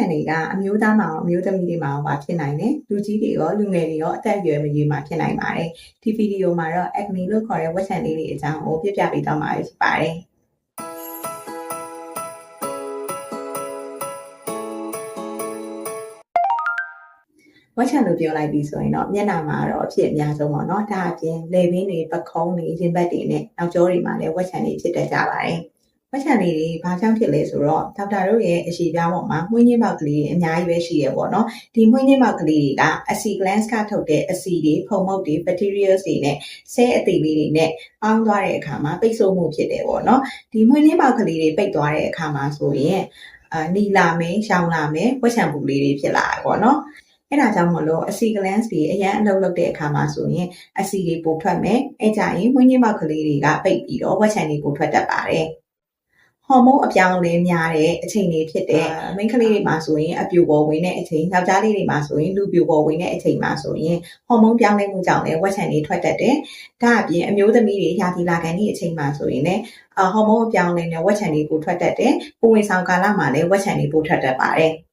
ချန်တွေကအမျိုးသားမှာရောအမျိုးသမီးတွေမှာရောပါဖြစ်နိုင်တယ်လူကြီးတွေရောလူငယ်တွေရောအသက်အရွယ်မရွေးမှာဖြစ်နိုင်ပါတယ်ဒီဗီဒီယိုမှာတော့ acne လို့ခေါ်တဲ့ဝက်ချန်လေးတွေအကြောင်းကိုပြပြပေးသွားမှာဖြစ်ပါတယ်ဝက်ချန်လို့ပြောလိုက်ပြီဆိုရင်တော့မျက်နှာမှာတော့အဖြစ်အများဆုံးပေါ့နော်ဒါအပြင်လေပင်တွေပခုံးတွေရင်ဘတ်တွေနဲ့နောက်ကျောတွေမှာလည်းဝက်ချန်တွေဖြစ်တတ်ကြပါတယ် ဝက်ချန်လေးတွေဘာကြောင့်ဖြစ်လဲဆိုတော့ဒေါက်တာတို့ရဲ့အရှိပြားပေါ်မှာမှုန့်ညင်းပေါက်ကလေးတွေအများကြီးပဲရှိရပေါ့နော်ဒီမှုန့်ညင်းပေါက်ကလေးတွေက acid glands ကထုတ်တဲ့အဆီတွေဖုံမုတ်တွေ bacteria တွေနဲ့ဆဲအသေးလေးတွေနဲ့ပေါင်းသွားတဲ့အခါမှာပိတ်ဆို့မှုဖြစ်တယ်ပေါ့နော်ဒီမှုန့်ညင်းပေါက်ကလေးတွေပိတ်သွားတဲ့အခါမှာဆိုရင်အာနီလာမယ်ရှောင်းလာမယ်ဝက်ချန်ပူလေးတွေဖြစ်လာတယ်ပေါ့နော်အဲ့ဒါကြောင့်မလို့အဆီ glands တွေအရန်အလုပ်လုပ်တဲ့အခါမှာဆိုရင်အဆီတွေပိုထွက်မယ်အဲ့ကြရင်မွေးညင်းပေါက်ကလေးတွေကပိတ်ပြီးတော့ဝက်ချန်တွေပိုထွက်တတ်ပါတယ် ဟော်မုန်းအပြောင်းအလဲများတဲ့အချိန်တွေဖြစ်တဲ့မိန်းကလေးတွေမှာဆိုရင်အပြူပေါ်ဝင်တဲ့အချိန်ယောက်ျားလေးတွေမှာဆိုရင်လူပြူပေါ်ဝင်တဲ့အချိန်မှာဆိုရင်ဟော်မုန်းပြောင်းလဲမှုကြောင့်လည်းဝက်ချန်တွေထွက်တတ်တယ်။ဒါအပြင်အမျိုးသမီးတွေရာသီလာခံဒီအချိန်မှာဆိုရင်လည်းအဟော်မုန်းအပြောင်းအလဲနဲ့ဝက်ချန်တွေပိုထွက်တတ်တယ်။ကိုဝင်ဆောင်ကာလမှာလည်းဝက်ချန်တွေပိုထွက်တတ်ပါတယ်။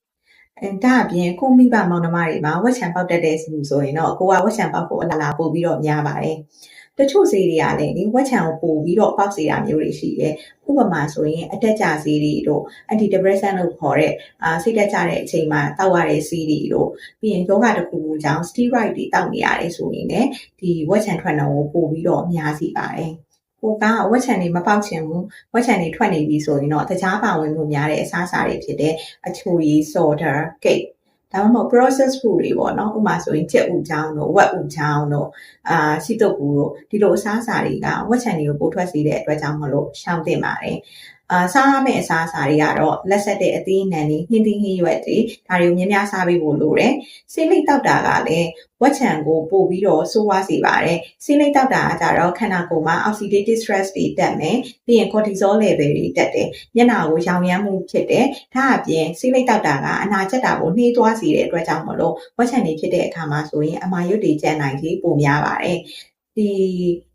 အဲဒါအပြင်ကိုမိဘမောင်နှမတွေမှာဝက်ချန်ပေါက်တတ်တဲ့ဆိုဆိုရင်တော့ကိုကဝက်ချန်ပေါက်ဖို့အလားလာပို့ပြီးတော့များပါတယ်။တချို့ဈေးတွေကလည်းဒီဝက်ချံကိုပို့ပြီးတော့ပေါက်စေတာမျိုးတွေရှိတယ်။ဥပမာဆိုရင်အတက်ကြဈေးတွေတို့ anti depressant လို့ခေါ်တဲ့အာစိတ်တက်ကြတဲ့အချိန်မှာတောက်ရတဲ့ဈေးတွေတို့ပြီးရင်ယောဂတစ်ခုခုကြောင့် steroid တွေတောက်နေရတယ်ဆိုရင်လည်းဒီဝက်ချံထွက်နှုန်းကိုပို့ပြီးတော့များစီပါတယ်။ ကိုကဝက်ချန်တွေမပေါက်ချင်ဘူးဝက်ချန်တွေထွက်နေပြီဆိုရင်တော့တခြားပါဝင်မှုများတဲ့အစားအစာတွေဖြစ်တဲ့အချိုရည် soda cake ဒါမှမဟုတ် process food တွေပေါ့နော်ဥပမာဆိုရင်ကြက်ဥချောင်းတို့ဝက်ဥချောင်းတို့အာရှိတုပ်ကူတို့ဒီလိုအစားအစာတွေကဝက်ချန်တွေကိုပို့ထွက်စေတဲ့အတွက်ကြောင့်မလို့ရှောင်တင်ပါတယ် အာစားရမယ့်အစားအစာတွေကတော့လက်ဆက်တဲ့အသီးအနှံတွေဟင်းသီးဟင်းရွက်တွေဒါတွေကိုများများစားပေးဖို့လိုတယ်။ဆေးလိပ်တောက်တာကလည်းဝက်ချံကိုပို့ပြီးတော့ဆိုးဝါးစေပါတယ်။ဆေးလိပ်တောက်တာကကြတော့ခန္ဓာကိုယ်မှာ oxidative stress တွေတက်မယ်။ပြီးရင် cortisol level တွေတက်တယ်။မျက်နှာကိုရောင်ရမ်းမှုဖြစ်တယ်။ဒါအပြင်ဆေးလိပ်တောက်တာကအနာကျက်တာကိုနှေးသွားစေတဲ့အတွက်ကြောင့်မလို့ဝက်ချံတွေဖြစ်တဲ့အခါမှာဆိုရင်အမာရွတ်တွေကျန်နိုင်ခြေပိုများပါတယ်။ဒီ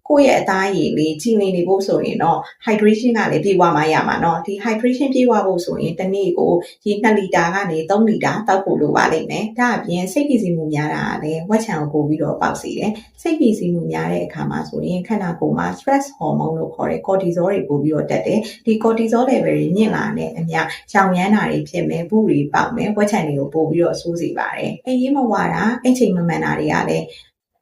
ကိုယ့်ရဲ့အသားရည်လေးကြည်နေနေဖို့ဆိုရင်တော့ hydration ကလည်းပြေဝမှရမှာเนาะဒီ hydration ပြေဝဖို့ဆိုရင်တစ်နေ့ကိုရေ2လီတာကနေ3လီတာတောက်ဖို့လိုပါလိမ့်မယ်ဒါအပြင်စိတ်ကြည်စီမှုများတာကလည်းဝက်ချံကိုပို့ပြီးတော့ပေါက်စီတယ်စိတ်ကြည်စီမှုများတဲ့အခါမှာဆိုရင်ခန္ဓာကိုယ်မှာ stress hormone လို့ခေါ်တဲ့ cortisol တွေပို့ပြီးတော့တက်တယ်ဒီ cortisol level တွေမြင့်လာတဲ့အမျှရောင်ရမ်းတာတွေဖြစ်မယ်ပူတွေပေါက်မယ်ဝက်ချံတွေကိုပို့ပြီးတော့ဆိုးစေပါတယ်အရေးမဝတာအချိန်မမှန်တာတွေကလည်း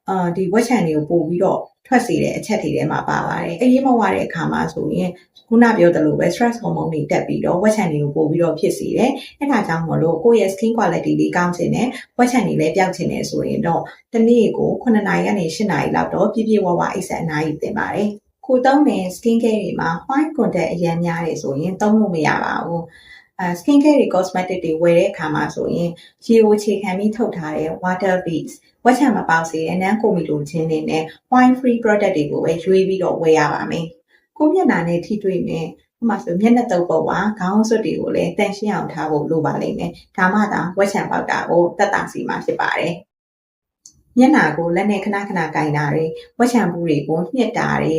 အာဒီဝက်ချံတွေကိုပို့ပြီးတော့ ထွက်စေတဲ့အချက်တွေထဲမှာပါပါတယ်။အရေးမဝတဲ့အခါမှာဆိုရင်ခုနပြောသလိုပဲ stress hormone တွေတက်ပြီးတော့ဝက်ချန်တွေကိုပို့ပြီးတော့ဖြစ်စေတယ်။အဲဒါကြောင့်မလို့ကိုယ့်ရဲ့ skin quality လေးကောင်းချင်တယ်။ဝက်ချန်တွေလည်းပြောက်ချင်တယ်ဆိုရင်တော့တစ်နေ့ကို9နာရီကနေ10နာရီလောက်တော့ပြည့်ပြည့်ဝဝအိပ်ဆက်အနားယူသင့်ပါတယ်။ကိုသုံးတဲ့ skin care တွေမှာ white contact အရင်များတယ်ဆိုရင်သုံးလို့မရပါဘူး။အဲ skin care တွေ cosmetic တွေဝယ်တဲ့အခါမှာဆိုရင်ရေကိုခြေခံပြီးထုတ်ထားတဲ့ water beads ဝက်ချံမပေါက်စေတဲ့နန်းကိုမီလိုချင်းတွေနဲ့ wine free product တွေကိုပဲရွေးပြီးတော့ဝယ်ရပါမယ်။ကိုမျက်နှာနဲ့ထိတွေ့မယ်ဥပမာဆိုမျက်နှာတုပ်ပေါ်ပါခေါင်းစွပ်တွေကိုလည်းတန်ရှင်းအောင်ထားဖို့လိုပါလိမ့်မယ်။ဒါမှသာဝက်ချံပေါက်တာကိုတက်တာစီမှာဖြစ်ပါတယ်။မျက်နှာကိုလက်နဲ့ခဏခဏကင်တာတွေဝက်ချံပူးတွေကိုညှစ်တာတွေ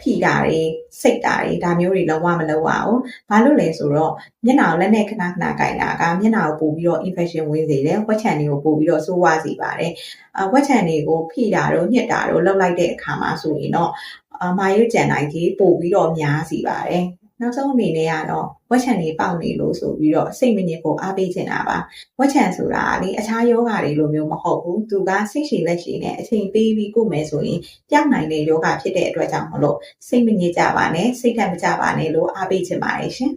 ဖိတာတွေစိတ်တာတွေဒါမျိုးတွေလုံးဝမလုပ်ရအောင်။ဘာလို့လဲဆိုတော့မျက်နှာကိုလက်နဲ့ခဏခဏကင်တာကမျက်နှာကိုပို့ပြီးတော့ infection ဝင်စေတယ်ဝက်ချံတွေကိုပို့ပြီးတော့ဆိုးဝါးစေပါတယ်။အဝက်ချံတွေကိုဖိတာတို့ညှစ်တာတို့လုပ်လိုက်တဲ့အခါမှာဆိုရင်တော့အမာရွကြံနိုင်ကြီးပို့ပြီးတော့များစီပါတယ်။ နောက်ဆုံးအနေနဲ့ကတော့ဝက်ချံတွေပေါက်နေလို့ဆိုပြီးတော့စိတ်မညစ်ဖို့အားပေးချင်တာပါဝက်ချံဆိုတာလေအခြားယောဂါတွေလိုမျိုးမဟုတ်ဘူးသူကစိတ်ရှည်လက်ရှည်နဲ့အချိန်ပေးပြီးကုမယ်ဆိုရင်ပြောင်းနိုင်တဲ့ယောဂါဖြစ်တဲ့အတွက်ကြောင့်မလို့စိတ်မညစ်ကြပါနဲ့စိတ်ဓာတ်မကြပါနဲ့လို့အားပေးချင်ပါတယ်ရှင်